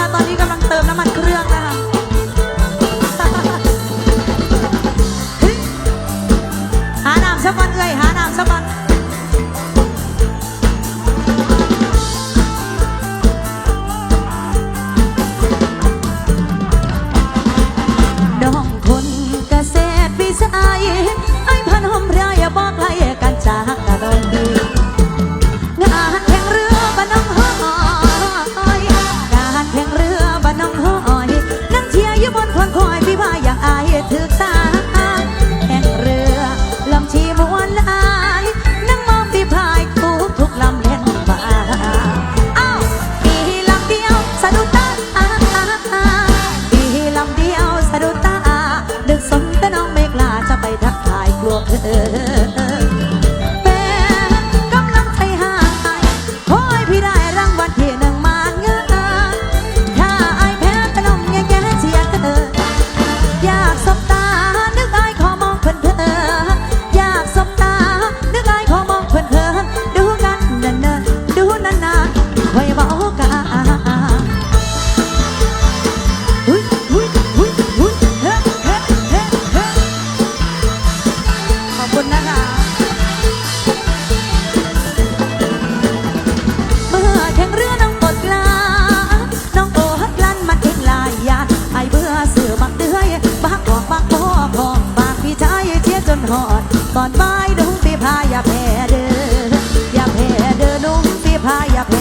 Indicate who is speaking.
Speaker 1: นะะตอนนี้กำลัง เธอ หอดก่อนบายนุ่งปีพายาแพเด้อ อย่าแพเด้อนุ่งปีพายาแพ